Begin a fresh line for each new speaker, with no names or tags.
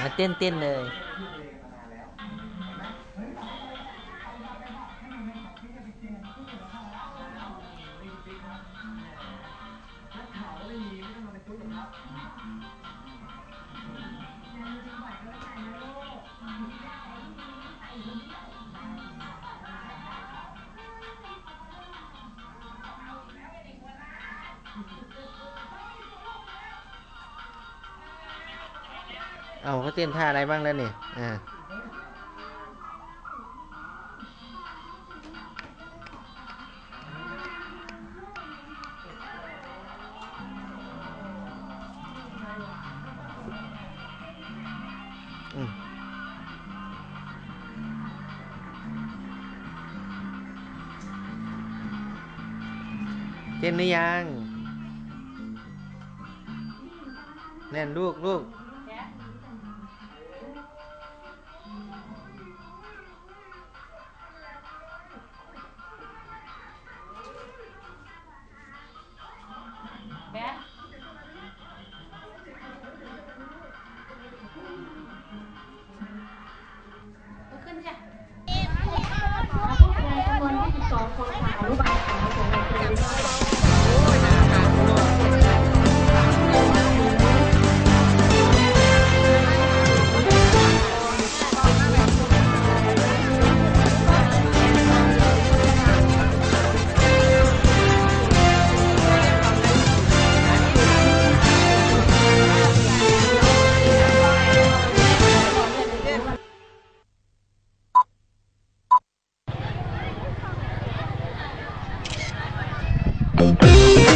มาเต้นเต้นเลย เอาเขาเต้นท่าอะไรบ้างแล้วนี่อ่าเต้นหรือยัง แน่นลูกลูก
Thank you.